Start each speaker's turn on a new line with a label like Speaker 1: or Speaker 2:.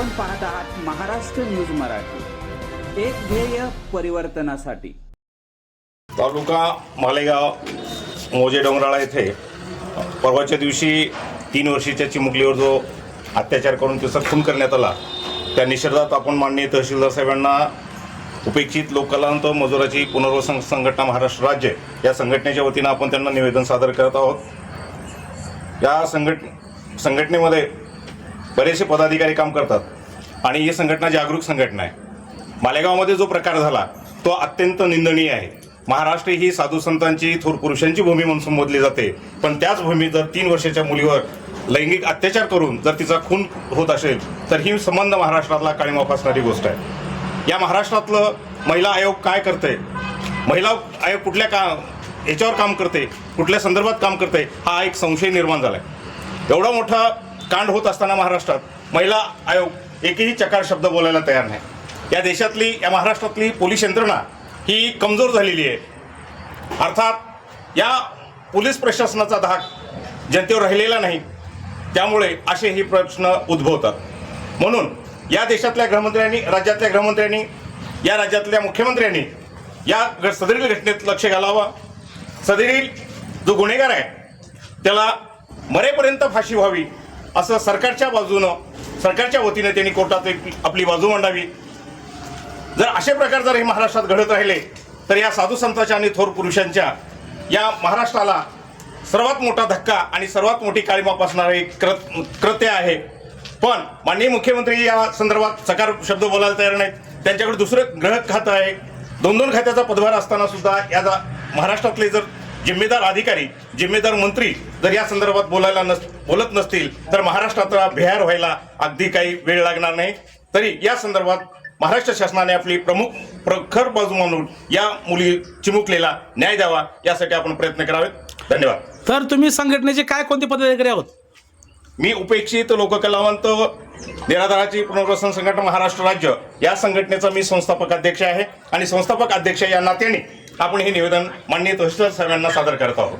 Speaker 1: आपण पाहत आहात महाराष्ट्र न्यूज मराठी. एक ध्येय परिवर्तनासाठी.
Speaker 2: तालुका मालेगाव मोजे डोंगराळा येथे परवाच्या दिवशी तीन वर्षीच्या चिमुकलीवर जो अत्याचार करून त्याचा खून करण्यात आला त्या निषेधात आपण माननीय तहसीलदार साहेबांना उपेक्षित लोककलांत मजुराची पुनर्वसन संघटना महाराष्ट्र राज्य या संघटनेच्या वतीनं आपण त्यांना निवेदन सादर करत आहोत. या संघट संघटनेमध्ये बरेचसे पदाधिकारी काम करतात. आणि ही संघटना जागरूक संघटना आहे. मालेगावमध्ये जो प्रकार झाला तो अत्यंत निंदनीय आहे. महाराष्ट्र ही साधू संतांची थोर पुरुषांची भूमी म्हणून संबोधली जाते. पण त्याच भूमीत जर तीन वर्षाच्या मुलीवर लैंगिक अत्याचार करून जर तिचा खून होत असेल तर ही संबंध महाराष्ट्रातला काळीमा फासणारी गोष्ट आहे. या महाराष्ट्रातलं महिला आयोग काय करते महिला आयोग कुठल्या का याच्यावर काम करते कुठल्या संदर्भात काम करते हा एक संशय निर्माण झाला आहे एवढा मोठा कांड होत असताना महाराष्ट्रात महिला आयोग एकही चकार शब्द बोलायला तयार नाही. या देशातली या महाराष्ट्रातली पोलीस यंत्रणा ही कमजोर झालेली आहे. अर्थात या पोलीस प्रशासनाचा धाक जनतेवर राहिलेला नाही. त्यामुळे असे हे प्रश्न उद्भवतात. म्हणून या देशातल्या गृहमंत्र्यांनी राज्यातल्या गृहमंत्र्यांनी या राज्यातल्या मुख्यमंत्र्यांनी या घ- सदरील घटनेत लक्ष घालावं. सदरील जो गुन्हेगार आहे त्याला मरेपर्यंत फाशी व्हावी असं सरकारच्या बाजूनं सरकारच्या वतीने त्यांनी कोर्टात एक आपली बाजू मांडावी. जर असे प्रकार जर हे महाराष्ट्रात घडत राहिले तर या साधू संतांच्या आणि थोर पुरुषांच्या या महाराष्ट्राला सर्वात मोठा धक्का आणि सर्वात मोठी काळीमा पासणारे कृत कृत्य आहे. पण माननीय मुख्यमंत्री या संदर्भात सकार शब्द बोलायला तयार नाहीत. त्यांच्याकडे दुसरं ग्रह खातं आहे. दोन दोन खात्याचा पदभार असताना सुद्धा या महाराष्ट्रातले जर जिम्मेदार अधिकारी जिम्मेदार मंत्री जर या संदर्भात बोलायला नस बोलत नसतील तर महाराष्ट्राचा बिहार व्हायला अगदी काही वेळ लागणार नाही. तरी या संदर्भात महाराष्ट्र शासनाने आपली प्रमुख प्रखर बाजू मानून या मुली चिमुकलेला न्याय द्यावा यासाठी आपण प्रयत्न करावेत. धन्यवाद.
Speaker 3: तर तुम्ही संघटनेचे काय कोणते पदाधिकारी आहोत?
Speaker 2: मी उपेक्षित लोककलावंत निराधाराची पुनर्वसन संघटना महाराष्ट्र राज्य या संघटनेचा मी संस्थापक अध्यक्ष आहे. आणि संस्थापक अध्यक्ष या नात्याने आपण हे निवेदन माननीय तहसीलदार साहेबांना सादर करत आहोत.